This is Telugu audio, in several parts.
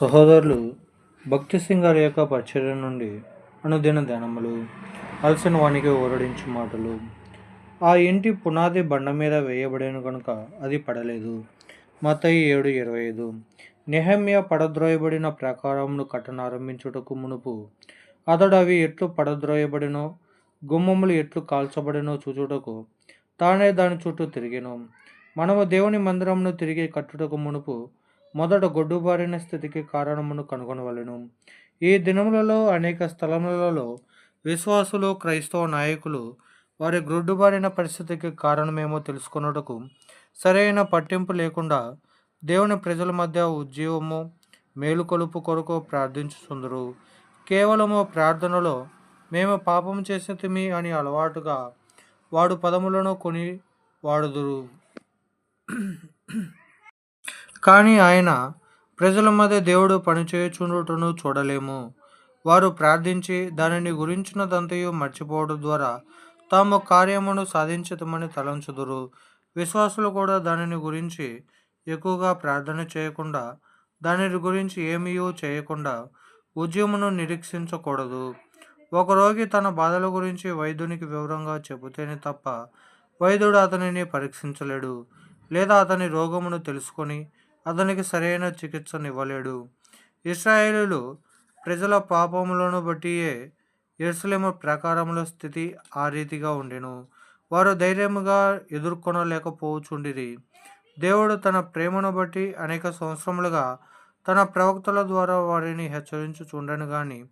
సహోదరులు భక్తి సింగ్ గారి యొక్క పరిచర్య నుండి అనుదిన ధ్యానములు అలసిన వానికి ఓరడించు మాటలు. ఆ ఇంటి పునాది బండ మీద వేయబడిన కనుక అది పడలేదు. మతయి ఏడు ఇరవై ఐదు. నెహమ్య పడద్రోయబడిన ప్రాకారమును కట్టనారంభించుటకు మునుపు అతడు అవి ఎట్లు పడద్రోయబడినో గుమ్మములు ఎట్లు కాల్చబడినో చూచుటకు తానే దాని చుట్టూ తిరిగాను. మనము దేవుని మందిరమును తిరిగి కట్టుటకు మునుపు మొదట గొడ్డుబారిన స్థితికి కారణమును కనుగొనవలెను. ఈ దినములలో అనేక స్థలములలో విశ్వాసులు క్రైస్తవ నాయకులు వారి గ్రొడ్డుబారిన పరిస్థితికి కారణమేమో తెలుసుకొనుటకు సరైన పట్టింపు లేకుండా దేవుని ప్రజల మధ్య ఉద్యోగము మేలుకొలుపు కొరకు ప్రార్థించుచుందరు. కేవలము ప్రార్థనలో మేము పాపం చేసేతిమి అని అలవాటుగా వాడు పదములను కొని వాడుదురు. కానీ ఆయన ప్రజల మధ్య దేవుడు పనిచేయుచుండుటను చూడలేము. వారు ప్రార్థించి దానిని గురించినదంతయు మర్చిపోవడం ద్వారా తాము కార్యమును సాధించదమని తలంచుదురు. విశ్వాసులు కూడా దానిని గురించి ఎక్కువగా ప్రార్థన చేయకుండా దాని గురించి ఏమీయూ చేయకుండా ఉద్యమును నిరీక్షించకూడదు. ఒక రోగి తన బాధల గురించి వైద్యునికి వివరంగా చెబితేనే తప్ప వైద్యుడు అతనిని పరీక్షించలేడు. లేదా అతని రోగమును తెలుసుకొని అతనికి సరైన చికిత్సనివ్వలేడు. ఇస్రాయేలులు ప్రజల పాపములను బట్టియే ఎరుసలేము ప్రకారముల స్థితి ఆ రీతిగా ఉండెను. వారు ధైర్యముగా ఎదుర్కొనలేకపోచుండిరి. దేవుడు తన ప్రేమను బట్టి అనేక సంవత్సరములుగా తన ప్రవక్తల ద్వారా వారిని హెచ్చరించుచుండను కానీ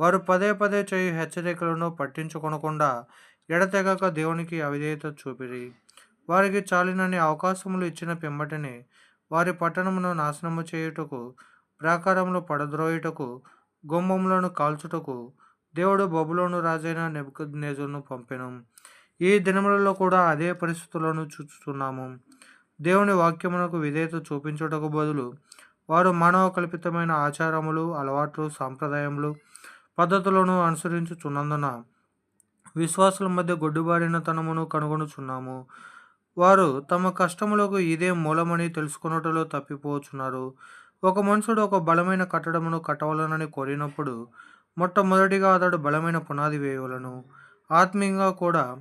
వారు పదే పదే చేయు హెచ్చరికలను పట్టించుకొనకుండా ఎడతెగక దేవునికి అవిధేయత చూపిరి. వారికి చాలినన్ని అవకాశములు ఇచ్చిన పిమ్మటనే వారి పట్టణమును నాశనము చేయుటకు ప్రాకారములు పడద్రోయుటకు గుమ్మములను కాల్చుటకు దేవుడు బబులోను రాజైన నెబుకద్నేజును పంపెను. ఈ దినములలో కూడా అదే పరిస్థితులను చూస్తున్నాము దేవుని వాక్యమునకు విధేయత చూపించుటకు బదులు వారు మానవ కల్పితమైన ఆచారములు అలవాట్లు సాంప్రదాయములు పద్ధతులను అనుసరించుచున్నందున విశ్వాసుల మధ్య గొడ్డుబారిన తనమును కనుగొనుచున్నాము. వారు తమ కష్టములకు ఇదే మూలమని తెలుసుకున్నట్లో తప్పిపోచున్నారు. ఒక మనుషుడు ఒక బలమైన కట్టడమును కట్టవలనని కోరినప్పుడు మొట్టమొదటిగా అతడు బలమైన పునాది వేయవలను. ఆత్మీయంగా కూడా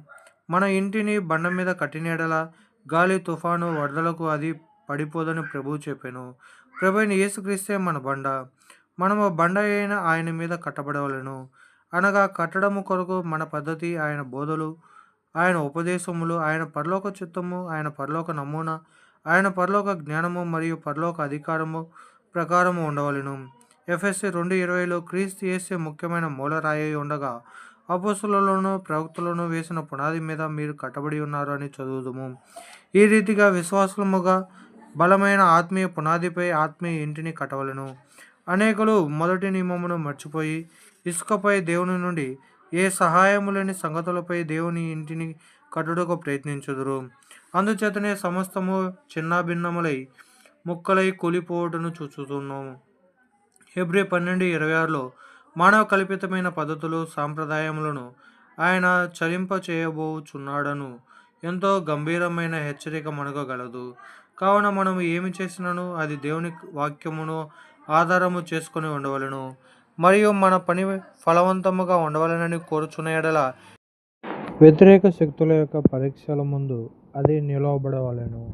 మన ఇంటిని బండ మీద కట్టినేడల గాలి తుఫాను వరదలకు అది పడిపోదని ప్రభు చెప్పాను. ప్రభు అయిన యేసుక్రీస్తే మన బండ. మనము బండ అయిన ఆయన మీద కట్టబడవలను. అనగా కట్టడము కొరకు మన పద్ధతి ఆయన బోధలు ఆయన ఉపదేశములు ఆయన పరలోక చిత్తము ఆయన పరలోక నమూనా ఆయన పరలోక జ్ఞానము మరియు పరలోక అధికారము ప్రకారము ఉండవలను. ఎఫ్ఎస్సి రెండు ఇరవైలో క్రీస్తు చేసే ముఖ్యమైన మూలరాయి ఉండగా అపోసులలోను ప్రవక్తలను వేసిన పునాది మీద మీరు కట్టబడి ఉన్నారు అని చదువుదుము. ఈ రీతిగా విశ్వాసముగా బలమైన ఆత్మీయ పునాదిపై ఆత్మీయ ఇంటిని కట్టవలను. అనేకులు మొదటి నియమమును మర్చిపోయి ఇసుకపై దేవుని నుండి ఏ సహాయము లేని సంగతులపై దేవుని ఇంటిని కట్టుటకు ప్రయత్నించుదురు. అందుచేతనే సమస్తము చిన్నాభిన్నములై ముక్కలై కూలిపోవటను చూచుతున్నాము హెబ్రి పన్నెండు ఇరవై ఆరులో మానవ కల్పితమైన పద్ధతులు సాంప్రదాయములను ఆయన చలింప చేయబోచున్నాడను ఎంతో గంభీరమైన హెచ్చరిక మనగలదు కావున మనము ఏమి చేసినను? అది దేవుని వాక్యమును ఆధారము చేసుకొని ఉండవలను. మరియు మన పని ఫలవంతముగా ఉండవలనని కోరుచున్న ఎడల వ్యతిరేక శక్తుల యొక్క పరీక్షల ముందు అది నిలవబడవలెను.